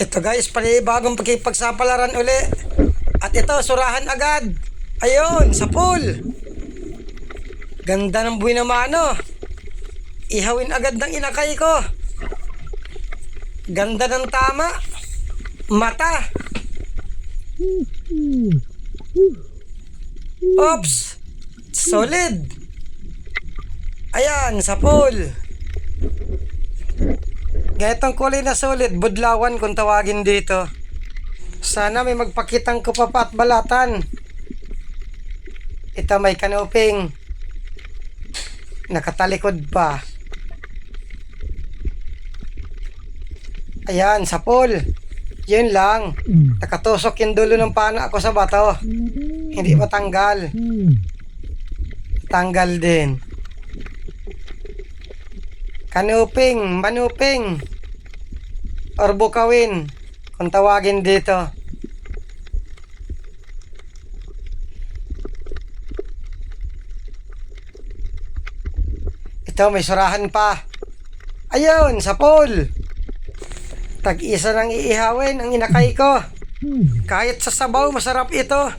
Ito guys, panibagong pagkipagsapalaran uli. At ito, surahan agad. Ayun, sa pool. Ganda ng buhay na mano. Ihawin agad ng inakay ko. Ganda ng tama. Mata. Oops. Solid. Ayan, sa pool. Ganitong kulay na solid, budlawan kung tawagin dito. Sana may magpakitang ko pa at balatan. Ito may kanuping. Nakatalikod pa. Ayan, sa pool. Yun lang. Nakatusok yung dulo ng pana ako sa bato. Hindi matanggal. Tanggal din. Kanuping, manuping, or bukawin, kung tawagin dito. Ito, may surahan pa. Ayun, sa pool. Tag-isa nang iihawin ang inakay ko. Kahit sa sabaw, masarap ito.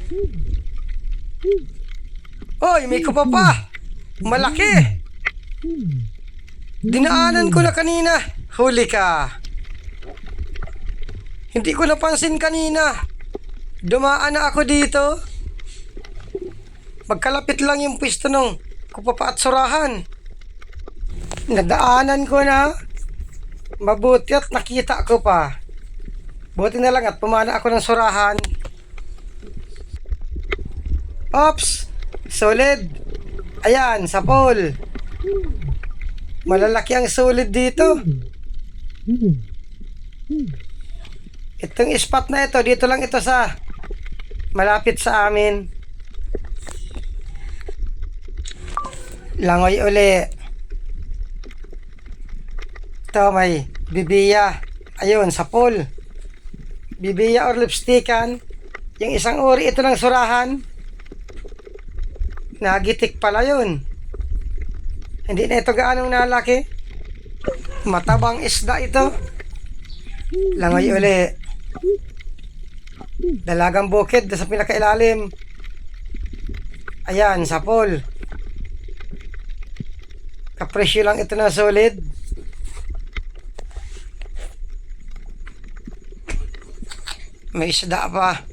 Oy, may kupa pa. Malaki. Dinaanan ko na kanina. Huli ka. Hindi ko napansin kanina. Dumaan na ako dito. Magkalapit lang yung pwesto nung kupapa at surahan. Nadaanan ko na. Mabuti at nakita ko pa. Buti na lang at pumana ako ng surahan. Ops! Solid! Ayan, sa pole. Malalaki ang solid dito. Itong spot na ito, dito lang ito sa malapit sa amin. Langoy uli. Ito may bibiya. Ayun, sa pool. Bibiya or lipstickan. Yung isang uri ito ng surahan. Nagitik pala yun. Hindi na ito gaanong nalaki. Matabang isda ito. Langoy uli. Dalagang bukid sa pinakailalim. Ayan, sa pool. Kapresyo lang ito na solid. May isda pa.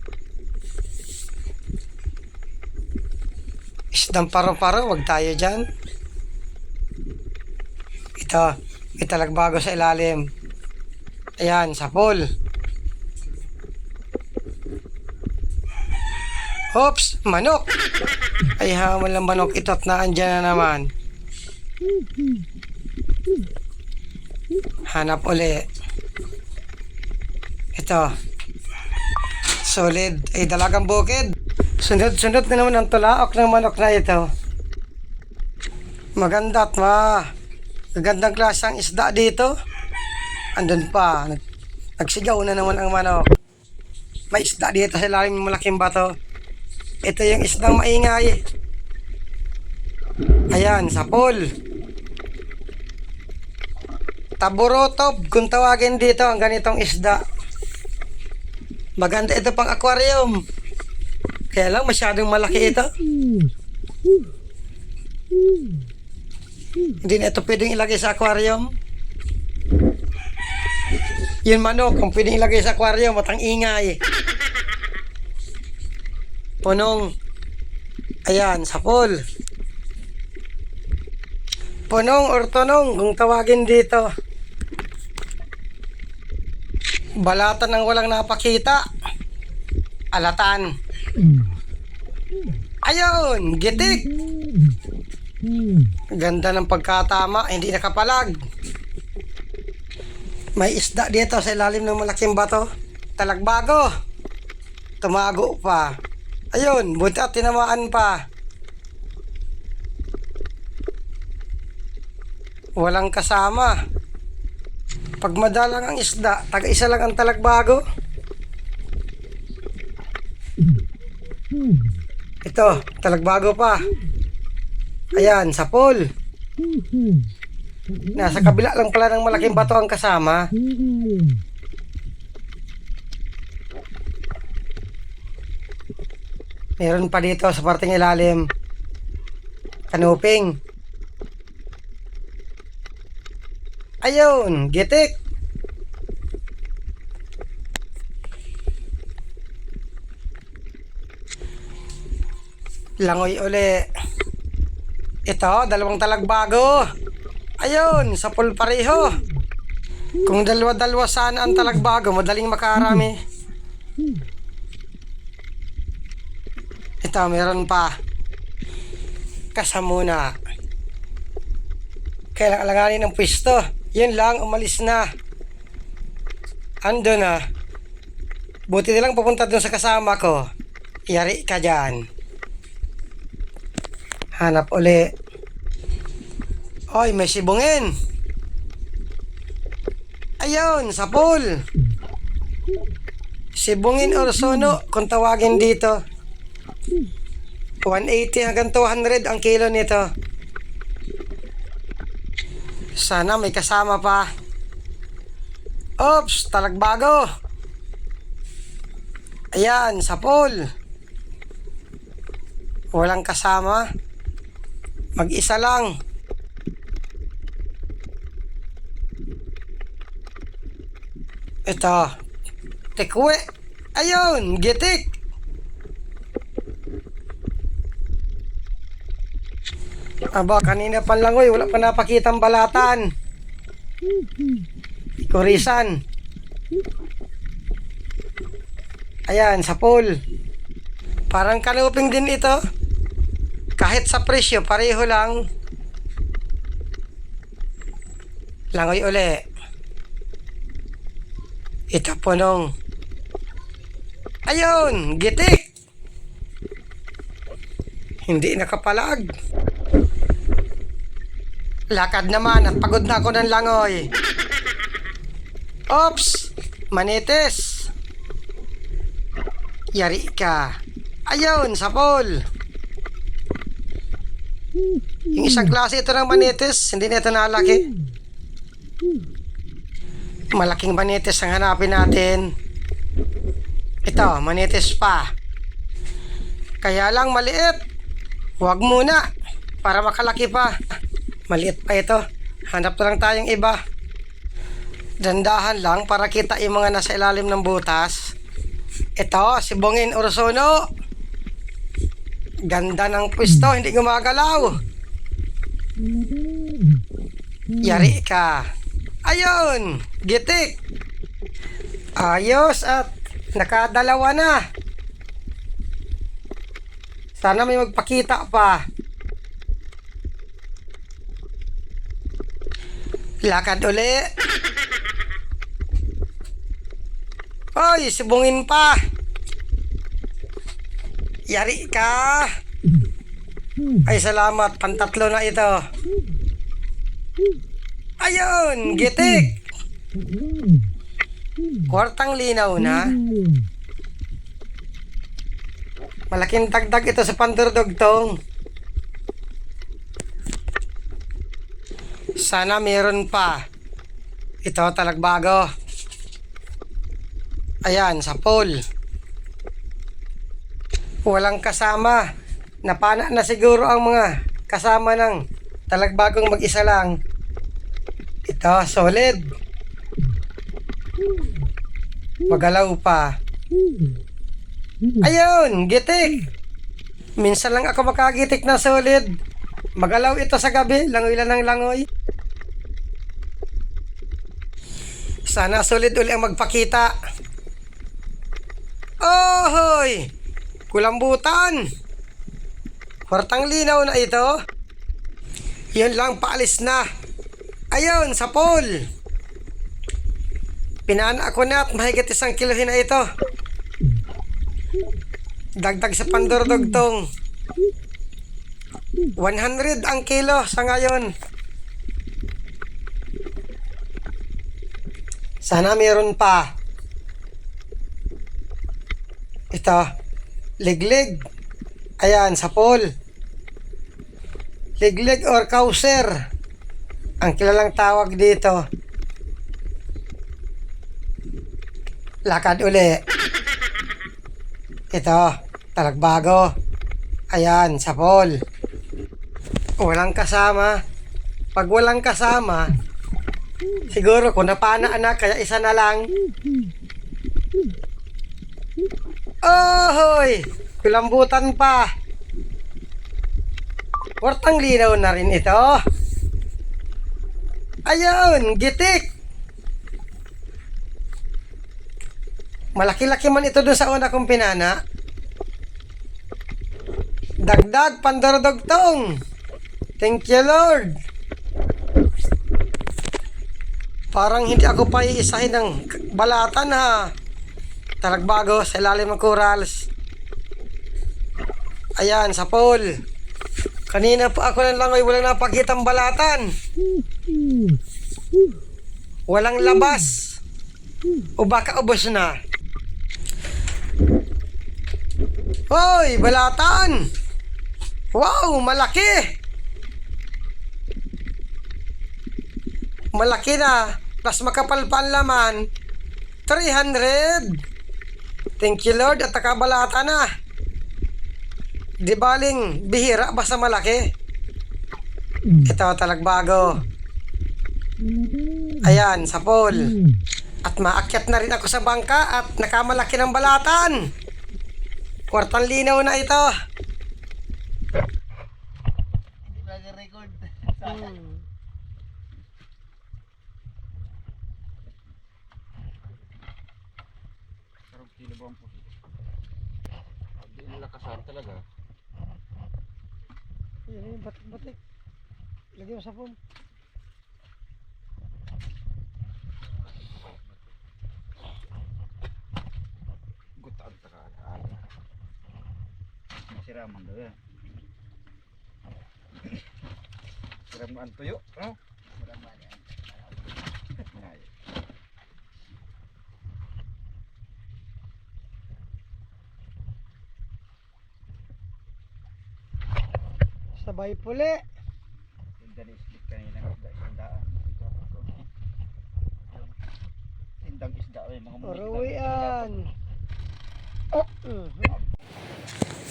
Isdang paro-paro, wag tayo dyan. Ito, may talagbago sa ilalim. Ayan, sa pool. Oops, manok. Ay hamon lang manok ito at naandyan na naman. Hanap uli. Ito. Solid. Ay dalagang bukid. Sunod-sunod na naman ang tulaok ng manok na ito. Maganda at ma. Magandang klase ang isda dito. Andun pa. Nag- Nagsigaw na naman ang manok. May isda dito sa ilalim ng malaking bato. Ito yung isdang maingay. Ayan, sa pool. Taburotob, kung tawagin dito ang ganitong isda. Maganda ito pang aquarium. Kaya lang masyadong malaki ito. Hindi na ito pwedeng ilagay sa aquarium. Yun manok, kung pwedeng ilagay sa aquarium, matang ingay. Punong. Ayan, sa pool. Punong or tunong, kung tawagin dito. Balatan ng walang napakita. Alatan. Ayun, gitik. Ganda ng pagkatama, hindi nakapalag. May isda dito sa ilalim ng malaking bato. Talagbago. Tumago pa. Ayun, buti at tinamaan pa. Walang kasama. Pag madalang ang isda, taga-isa lang ang talagbago. Ito, talagbago pa. Ayan, sa pole. Nasa kabila lang pala ng malaking bato ang kasama. Meron pa dito sa parteng ilalim. Kanuping. Ayun, gitik. Langoy uli. Ito, dalawang talagbago. Ayun, sa pareho. Kung dalawa-dalawa sana ang talagbago, madaling makarami. Ito, meron pa. Kasamuna. Kailangan alanganin ng pwesto. Yun lang, umalis na. Ando na. Buti na lang pupunta dun sa kasama ko. Yari ka dyan. Hanap uli. Oy, may sibungin. Ayun, sa pool. Sibungin or sono, kung tawagin dito. 180 hanggang 200 ang kilo nito. Sana may kasama pa. Oops, talagbago. Ayan, sa pool. Walang kasama. Mag-isa lang. Ito. Tekwe. Ayun, gitik. Aba, kanina pa lang oy, wala pa napakitang balatan. Kurisan. Ayan, sa pool. Parang kanuping din ito. Kahit sa presyo, pareho lang. Langoy uli. Ito punong. Ayun, gitik. Hindi nakapalag. Lakad naman at pagod na ako ng langoy. Ops! Manites! Yari ka. Ayun, sa pool. Yung isang klase ito ng manites, hindi na ito nalaki. Malaking manites ang hanapin natin. Ito, manites pa. Kaya lang maliit. Huwag muna. Para makalaki pa. Maliit pa ito. Hanap na lang tayong iba. Dandahan lang para kita yung mga nasa ilalim ng butas. Ito, si Bongin Ursono. Ganda ng pwesto, hindi gumagalaw. Yari ka. Ayun, gitik. Ayos at nakadalawa na. Sana may magpakita pa. Lakad uli. Oy, sibungin pa. Yari ka. Ay, salamat. Pantatlo na ito. Ayun, gitik. Kwartang linaw na. Malaking dagdag ito sa pandurdugtong. Sana meron pa. Ito talagbago. Ayan, sa pool. Walang kasama. Napana na siguro ang mga kasama ng talagbagong mag-isa lang. Ito, solid. Magalaw pa. Ayun, gitik. Minsan lang ako makagitik na solid. Magalaw ito sa gabi, langoy lang ng langoy. Sana solid uli ang magpakita. Oh, hoy! Kulambutan! Kwartang linaw na ito. Yun lang, paalis na. Ayun, sa pool. Pinana ako na at mahigit isang kilohin na ito. Dagdag sa pandordogtong. 100 ang kilo sa ngayon. Sana meron pa. Ito, liglig. Ayan, sa pool. Liglig or kauser. Ang kilalang tawag dito. Lakad uli. Ito, talagbago. Ayan, sa pool. Walang kasama. Pag walang kasama, siguro kung napana anak, kaya isa na lang. Ohoy! Kulambutan pa. Wartang linaw na rin ito. Ayun, gitik. Malaki-laki man ito doon sa una kong pinana. Dagdag, pandordogtong. Thank you, Lord. Parang hindi ako pa iisahin ng balatan ha. Talagbago sa ilalim ng corals. Ayan, sa pool. Kanina pa ako ng langoy, walang napakitang balatan. Walang labas. O baka ubos na. Hoy, balatan! Wow, malaki! Malaki na. Plus makapal pa ang laman. 300! Thank you Lord at nakabalata na. Di baling bihira basta malaki. Ito talagbago. Ayan, sa pool. At maakyat na rin ako sa bangka at nakamalaki ng balatan. Kwartang linaw na ito. Nag-record. Sarap kilo ba ang puso? Hindi nilakasan talaga. Yan yung batik-batik. Lagyan mo sa pool. Gutaan ta ka ala. Masiraman daw yan. Siraman tuyo. No? Siraman yan. Ay. Sabay puli. Yung dali islit kanina ng isda isdaan. Tindang isda eh. Mga Uruwian.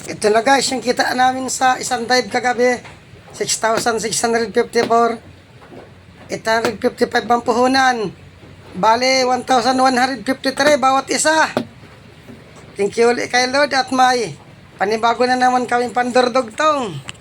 Ito na guys, yung kita namin sa isang dive kagabi. 6,654. 855 ang puhunan. Bale, 1,153 bawat isa. Thank you ulit kay Lord at may panibago na naman kaming pandurdugtong.